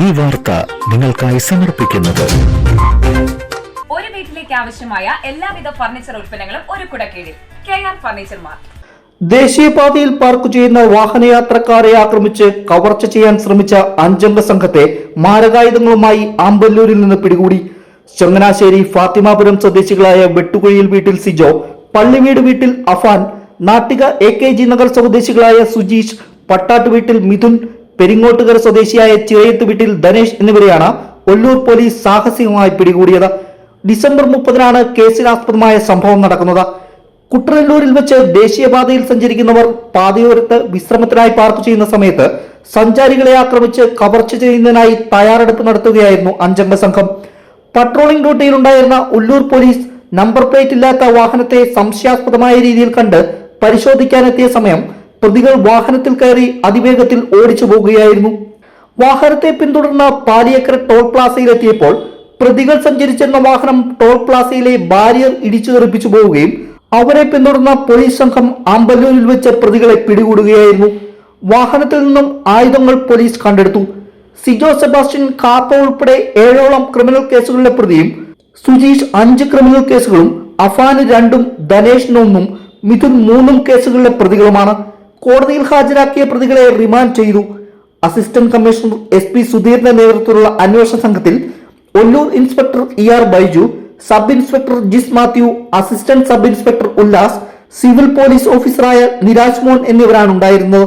ഈ വാർത്ത നിങ്ങൾക്കായി സമർപ്പിക്കുന്നത്. ഒരു വീട്ടിലേക്ക് ആവശ്യമായ എല്ലാവിധ ഫർണിച്ചർ ഉൽപ്പന്നങ്ങളും ഒരു കുടക്കീഴിൽ. കെ ആർ ഫർണിച്ചർ മാർട്ട് ദേശീയപാതയിൽ പാർക്ക് ചെയ്യുന്ന വാഹനയാത്രക്കാരെ ആക്രമിച്ച് കവർച്ച ചെയ്യാൻ ശ്രമിച്ച അഞ്ചംഗ സംഘത്തെ മാരകായുധങ്ങളുമായി ആമ്പല്ലൂരിൽ നിന്ന് പിടികൂടി. ചങ്ങനാശ്ശേരി ഫാത്തിമാപുരം സ്വദേശികളായ വെട്ടുകുഴിയിൽ വീട്ടിൽ സിജോ പള്ളിവീട് വീട്ടിൽ Afan Nattika A K G Nagar സ്വദേശികളായ സുജീഷ് പട്ടാട്ട് വീട്ടിൽ മിഥുൻ പെരിങ്ങോട്ടുകര സ്വദേശിയായ ചിറയത്ത് വീട്ടിൽ ധനേഷ് എന്നിവരെയാണ് ഒല്ലൂർ പോലീസ് സാഹസികമായി പിടികൂടിയത്. ഡിസംബർ മുപ്പതിനാണ് കേസിനാസ്പദമായ സംഭവം നടക്കുന്നത്. കുട്ടനല്ലൂരിൽ വെച്ച് ദേശീയപാതയിൽ സഞ്ചരിക്കുന്നവർ പാതയോരത്ത് വിശ്രമത്തിനായി പാർക്ക് ചെയ്യുന്ന സമയത്ത് സഞ്ചാരികളെ ആക്രമിച്ച് കവർച്ച ചെയ്യുന്നതിനായി തയ്യാറെടുപ്പ് നടത്തുകയായിരുന്നു അഞ്ചംഗ സംഘം. പട്രോളിംഗ് ഡ്യൂട്ടിയിലുണ്ടായിരുന്ന ഉള്ളൂർ പോലീസ് നമ്പർ പ്ലേറ്റ് ഇല്ലാത്ത വാഹനത്തെ സംശയാസ്പദമായ രീതിയിൽ കണ്ട് പരിശോധിക്കാനെത്തിയ സമയം പ്രതികൾ വാഹനത്തിൽ കയറി അതിവേഗത്തിൽ ഓടിച്ചു പോകുകയായിരുന്നു. വാഹനത്തെ പിന്തുടർന്ന പാലിയക്കര ടോൾ പ്ലാസയിലെത്തിയപ്പോൾ പ്രതികൾ സഞ്ചരിച്ചിരുന്ന വാഹനം ടോൾ പ്ലാസയിലെ ബാരിയർ ഇടിച്ചു തെറിപ്പിച്ചു പോവുകയും അവരെ പിന്തുടർന്ന പോലീസ് സംഘം അമ്പലൂരിൽ വെച്ച് പ്രതികളെ പിടികൂടുകയായിരുന്നു. വാഹനത്തിൽ നിന്നും ആയുധങ്ങൾ പോലീസ് കണ്ടെടുത്തു. സിജോ സെബാസ്റ്റ്യൻ കാപ്പ ഉൾപ്പെടെ ഏഴോളം ക്രിമിനൽ കേസുകളിലെ പ്രതിയും സുജീഷ് അഞ്ച് ക്രിമിനൽ കേസുകളും അഫാന് രണ്ടും ധനേഷിന് ഒന്നും മിഥുൻ മൂന്നും കേസുകളിലെ പ്രതികളുമാണ്. കോടതിയിൽ ഹാജരാക്കിയ പ്രതികളെ റിമാൻഡ് ചെയ്തു. അസിസ്റ്റന്റ് കമ്മീഷണർ എസ് പി സുധീറിന്റെ നേതൃത്വത്തിലുള്ള അന്വേഷണ സംഘത്തിൽ Ollur inspector E R Baiju sub inspector Jis Mathew assistant sub inspector Ullas civil police ഓഫീസറായ നിരാജ് മോഹൻ എന്നിവരാണ് ഉണ്ടായിരുന്നത്